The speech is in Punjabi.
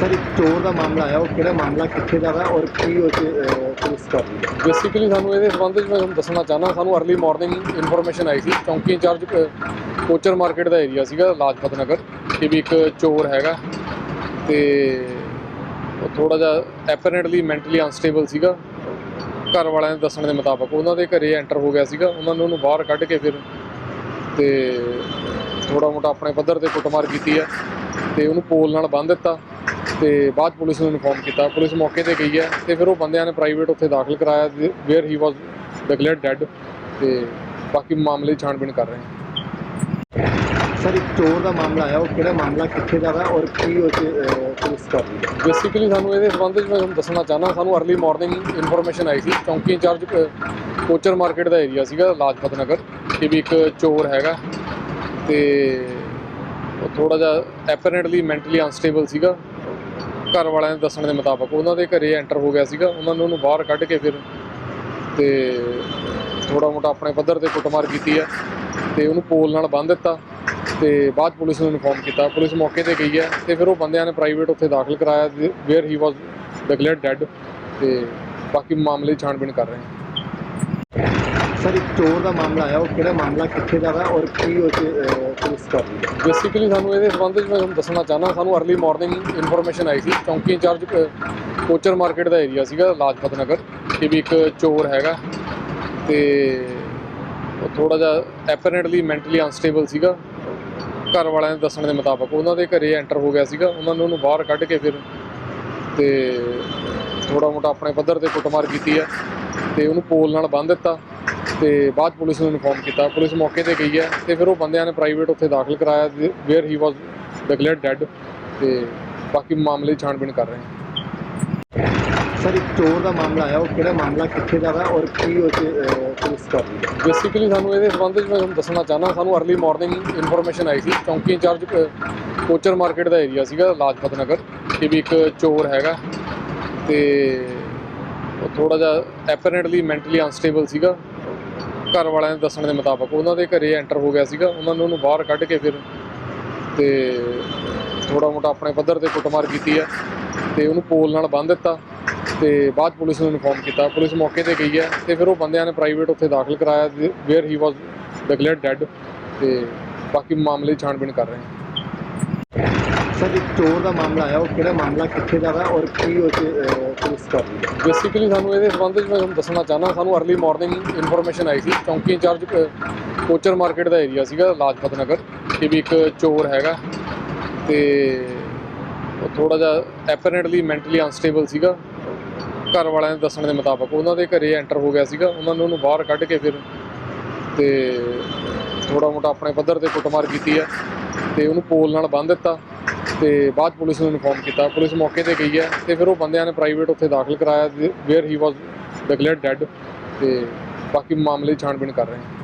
ਸਰ ਇੱਕ ਚੋਰ ਦਾ ਮਾਮਲਾ ਆਇਆ ਉਹ ਕਿਹੜਾ ਮਾਮਲਾ ਕਿੱਥੇ ਦਾ ਵਾ ਔਰ ਕੀ ਉਹ 'ਚ, ਪੁਲਿਸ ਕਰ ਰਹੀ? ਹੈ ਬੇਸਿਕਲੀ ਸਾਨੂੰ ਇਹਦੇ ਸੰਬੰਧ ਵਿੱਚ ਮੈਂ ਤੁਹਾਨੂੰ ਦੱਸਣਾ ਚਾਹਨਾ ਸਾਨੂੰ ਅਰਲੀ ਮਾਰਨਿੰਗ ਇਨਫੋਰਮੇਸ਼ਨ ਆਈ ਸੀ ਚੌਂਕੀ ਇੰਚਾਰਜ ਕੋਚਰ ਮਾਰਕੀਟ ਦਾ ਏਰੀਆ ਸੀਗਾ ਲਾਜਪਤ ਨਗਰ ਕਿ ਵੀ ਇੱਕ ਚੋਰ ਹੈਗਾ ਤੇ ਉਹ ਥੋੜਾ ਜਿਹਾ ਐਪਰੈਂਟਲੀ ਮੈਂਟਲੀ ਅਨਸਟੇਬਲ ਸੀਗਾ। ਘਰ ਵਾਲਿਆਂ ਦੇ ਦੱਸਣ ਦੇ ਮੁਤਾਬਕ ਉਹਨਾਂ ਦੇ ਘਰੇ ਐਂਟਰ ਹੋ ਗਿਆ ਸੀਗਾ ਉਹਨਾਂ ਨੇ ਉਹਨੂੰ ਬਾਹਰ ਕੱਢ ਕੇ ਫਿਰ ਤੇ ਥੋੜਾ ਮੋਟਾ ਆਪਣੇ ਪੱਧਰ ਤੇ ਕੁੱਟਮਾਰ ਕੀਤੀ ਹੈ ਤੇ ਉਹਨੂੰ ਪੋਲ ਨਾਲ ਬੰਨ੍ਹ ਦਿੱਤਾ। ਤੇ ਬਾਅਦ ਪੁਲਿਸ ਨੂੰ ਇਨਫੋਰਮ ਕੀਤਾ। ਪੁਲਿਸ ਮੌਕੇ ਤੇ ਗਈ ਹੈ ਤੇ ਫਿਰ ਉਹ ਬੰਦਿਆਂ ਨੇ ਪ੍ਰਾਈਵੇਟ ਉੱਥੇ ਦਾਖਲ ਕਰਾਇਆ where he was declared dead ਤੇ ਬਾਕੀ ਮਾਮਲੇ ਛਾਣਬੀਣ ਕਰ ਰਹੇ ਹਾਂ ਸਰ ਇੱਕ ਚੋਰ ਦਾ ਮਾਮਲਾ ਆਇਆ ਉਹ ਕਿਹੜਾ ਮਾਮਲਾ ਕਿੱਥੇ ਦਾ ਵਾ ਔਰ ਕੀ ਉਹ ਪੁਲਿਸ ਕਰ ਰਹੀ? ਹੈ ਬੇਸਿਕਲੀ ਸਾਨੂੰ ਇਹਦੇ ਸੰਬੰਧ ਵਿੱਚ ਮੈਂ ਤੁਹਾਨੂੰ ਦੱਸਣਾ ਚਾਹਨਾ ਸਾਨੂੰ ਅਰਲੀ ਮਾਰਨਿੰਗ ਇਨਫੋਰਮੇਸ਼ਨ ਆਈ ਸੀ। ਚੌਂਕੀ ਇੰਚਾਰਜ ਕੋਚਰ ਮਾਰਕੀਟ ਦਾ ਏਰੀਆ ਸੀਗਾ ਲਾਜਪਤ ਨਗਰ ਕਿ ਵੀ ਇੱਕ ਚੋਰ ਹੈਗਾ ਤੇ ਉਹ ਥੋੜਾ ਜਿਹਾ ਐਪਰੈਂਟਲੀ ਮੈਂਟਲੀ ਅਨਸਟੇਬਲ ਸੀਗਾ। ਘਰ ਵਾਲਿਆਂ ਦੇ ਦੱਸਣ ਦੇ ਮੁਤਾਬਕ ਉਹਨਾਂ ਦੇ ਘਰੇ ਐਂਟਰ ਹੋ ਗਿਆ ਸੀਗਾ, ਉਹਨਾਂ ਨੇ ਉਹਨੂੰ ਬਾਹਰ ਕੱਢ ਕੇ ਫਿਰ ਤੇ ਥੋੜਾ ਮੋਟਾ ਆਪਣੇ ਪੱਧਰ ਤੇ ਕੁੱਟਮਾਰ ਕੀਤੀ ਹੈ ਤੇ ਉਹਨੂੰ ਪੋਲ ਨਾਲ ਬੰਨ੍ਹ ਦਿੱਤਾ ਤੇ ਬਾਅਦ ਪੁਲਿਸ ਨੂੰ ਇਨਫੋਰਮ ਕੀਤਾ। ਪੁਲਿਸ ਮੌਕੇ ਤੇ ਗਈ ਹੈ ਤੇ ਫਿਰ ਉਹ ਬੰਦਿਆਂ ਨੇ ਪ੍ਰਾਈਵੇਟ ਉੱਥੇ ਦਾਖਲ ਕਰਾਇਆ where he was declared dead ਤੇ ਬਾਕੀ ਮਾਮਲੇ ਛਾਣਬੀਣ ਕਰ ਰਹੇ ਹਾਂ ਸਰ ਇੱਕ ਚੋਰ ਦਾ ਮਾਮਲਾ ਆਇਆ ਉਹ ਕਿਹੜਾ ਮਾਮਲਾ ਕਿੱਥੇ ਦਾ ਵਾ ਔਰ ਕੀ ਉਹ 'ਚ, ਪੁਲਿਸ ਕਰ ਰਹੀ? ਹੈ ਬੇਸਿਕਲੀ ਸਾਨੂੰ ਇਹਦੇ ਸੰਬੰਧ ਵਿੱਚ ਮੈਂ ਤੁਹਾਨੂੰ ਦੱਸਣਾ ਚਾਹਨਾ ਸਾਨੂੰ ਅਰਲੀ ਮਾਰਨਿੰਗ ਇਨਫੋਰਮੇਸ਼ਨ ਆਈ ਸੀ ਚੌਂਕੀ ਇੰਚਾਰਜ ਕੋਚਰ ਮਾਰਕੀਟ ਦਾ ਏਰੀਆ ਸੀਗਾ ਲਾਜਪਤ ਨਗਰ ਕਿ ਵੀ ਇੱਕ ਚੋਰ ਹੈਗਾ ਤੇ ਉਹ ਥੋੜਾ ਜਿਹਾ ਐਪਰੈਂਟਲੀ ਮੈਂਟਲੀ ਅਨਸਟੇਬਲ ਸੀਗਾ। ਘਰ ਵਾਲਿਆਂ ਦੇ ਦੱਸਣ ਦੇ ਮੁਤਾਬਕ ਉਹਨਾਂ ਦੇ ਘਰੇ ਐਂਟਰ ਹੋ ਗਿਆ ਸੀਗਾ ਉਹਨਾਂ ਨੇ ਉਹਨੂੰ ਬਾਹਰ ਕੱਢ ਕੇ ਫਿਰ ਤੇ ਥੋੜਾ ਮੋਟਾ ਆਪਣੇ ਪੱਧਰ ਤੇ ਕੁੱਟਮਾਰ ਕੀਤੀ ਹੈ। ਤੇ ਉਹਨੂੰ ਪੋਲ ਨਾਲ ਬੰਨ੍ਹ ਦਿੱਤਾ ਤੇ ਬਾਅਦ ਪੁਲਿਸ ਨੂੰ ਇਨਫੋਰਮ ਕੀਤਾ। ਪੁਲਿਸ ਮੌਕੇ ਤੇ ਗਈ ਹੈ ਤੇ ਫਿਰ ਉਹ ਬੰਦਿਆਂ ਨੇ ਪ੍ਰਾਈਵੇਟ ਉੱਥੇ ਦਾਖਲ ਕਰਾਇਆ where he was declared dead ਤੇ ਬਾਕੀ ਮਾਮਲੇ ਛਾਣਬੀਣ ਕਰ ਰਹੇ ਹਾਂ ਸਰ ਇੱਕ ਚੋਰ ਦਾ ਮਾਮਲਾ ਆਇਆ ਉਹ ਕਿਹੜਾ ਮਾਮਲਾ ਕਿੱਥੇ ਦਾ ਵਾ ਔਰ ਕੀ ਉਹ ਪੁਲਿਸ ਕਰ ਰਹੀ? ਹੈ ਬੇਸਿਕਲੀ ਸਾਨੂੰ ਇਹਦੇ ਸੰਬੰਧ ਵਿੱਚ ਮੈਂ ਤੁਹਾਨੂੰ ਦੱਸਣਾ ਚਾਹਨਾ ਸਾਨੂੰ ਅਰਲੀ ਮਾਰਨਿੰਗ ਇਨਫੋਰਮੇਸ਼ਨ ਆਈ ਸੀ ਚੌਂਕੀ ਇੰਚਾਰਜ ਕੋਚਰ ਮਾਰਕੀਟ ਦਾ ਏਰੀਆ ਸੀਗਾ ਲਾਜਪਤ ਨਗਰ ਕਿ ਵੀ ਇੱਕ ਚੋਰ ਹੈਗਾ ਤੇ ਉਹ ਥੋੜਾ ਜਿਹਾ ਐਪਰੈਂਟਲੀ ਮੈਂਟਲੀ ਅਨਸਟੇਬਲ ਸੀਗਾ। ਘਰ ਵਾਲਿਆਂ ਦੇ ਦੱਸਣ ਦੇ ਮੁਤਾਬਕ ਉਹਨਾਂ ਦੇ ਘਰੇ ਐਂਟਰ ਹੋ ਗਿਆ ਸੀਗਾ। ਉਹਨਾਂ ਨੇ ਉਹਨੂੰ ਬਾਹਰ ਕੱਢ ਕੇ ਫਿਰ ਤੇ ਥੋੜਾ ਮੋਟਾ ਆਪਣੇ ਪੱਧਰ ਤੇ ਕੁੱਟਮਾਰ ਕੀਤੀ ਹੈ ਤੇ ਉਹਨੂੰ ਪੋਲ ਨਾਲ ਬੰਨ੍ਹ ਦਿੱਤਾ ਤੇ ਬਾਅਦ ਪੁਲਿਸ ਨੂੰ ਇਨਫੋਰਮ ਕੀਤਾ। ਪੁਲਿਸ ਮੌਕੇ ਤੇ ਗਈ ਹੈ ਤੇ ਫਿਰ ਉਹ ਬੰਦਿਆਂ ਨੇ ਪ੍ਰਾਈਵੇਟ ਉੱਥੇ ਦਾਖਲ ਕਰਾਇਆ where he was declared dead ਤੇ ਬਾਕੀ ਮਾਮਲੇ ਛਾਣਬੀਣ ਕਰ ਰਹੇ ਹਾਂ ਸਰ ਇੱਕ ਚੋਰ ਦਾ ਮਾਮਲਾ ਆਇਆ ਉਹ ਕਿਹੜਾ ਮਾਮਲਾ ਕਿੱਥੇ ਦਾ ਵਾ ਔਰ ਕੀ ਉਹ 'ਚ, ਪੁਲਿਸ ਕਰ ਰਹੀ? ਹੈ ਬੇਸਿਕਲੀ ਸਾਨੂੰ ਇਹਦੇ ਸੰਬੰਧ ਵਿੱਚ ਮੈਂ ਤੁਹਾਨੂੰ ਦੱਸਣਾ ਚਾਹਨਾ ਸਾਨੂੰ ਅਰਲੀ ਮਾਰਨਿੰਗ ਇਨਫੋਰਮੇਸ਼ਨ ਆਈ ਸੀ ਚੌਂਕੀ ਇੰਚਾਰਜ ਕੋਚਰ ਮਾਰਕੀਟ ਦਾ ਏਰੀਆ ਸੀਗਾ ਲਾਜਪਤ ਨਗਰ ਕਿ ਵੀ ਇੱਕ ਚੋਰ ਹੈਗਾ ਤੇ ਉਹ ਥੋੜਾ ਜਿਹਾ ਐਪਰੈਂਟਲੀ ਮੈਂਟਲੀ ਅਨਸਟੇਬਲ ਸੀਗਾ। ਘਰ ਵਾਲਿਆਂ ਦੇ ਦੱਸਣ ਦੇ ਮੁਤਾਬਕ ਉਹਨਾਂ ਦੇ ਘਰੇ ਐਂਟਰ ਹੋ ਗਿਆ ਸੀਗਾ ਉਹਨਾਂ ਨੇ ਉਹਨੂੰ ਬਾਹਰ ਕੱਢ ਕੇ ਫਿਰ ਤੇ ਥੋੜਾ ਮੋਟਾ ਆਪਣੇ ਪੱਧਰ ਤੇ ਕੁੱਟਮਾਰ ਕੀਤੀ ਹੈ। ਤੇ ਉਹਨੂੰ ਪੋਲ ਨਾਲ ਬੰਨ੍ਹ ਦਿੱਤਾ ਤੇ ਬਾਅਦ ਪੁਲਿਸ ਨੂੰ ਇਨਫੋਰਮ ਕੀਤਾ। ਪੁਲਿਸ ਮੌਕੇ ਤੇ ਗਈ ਹੈ ਤੇ ਫਿਰ ਉਹ ਬੰਦਿਆਂ ਨੇ ਪ੍ਰਾਈਵੇਟ ਉੱਥੇ ਦਾਖਲ ਕਰਾਇਆ where he was declared dead ਤੇ ਬਾਕੀ ਮਾਮਲੇ ਦੀ ਛਾਣਬੀਣ ਕਰ ਰਹੇ ਹਾਂ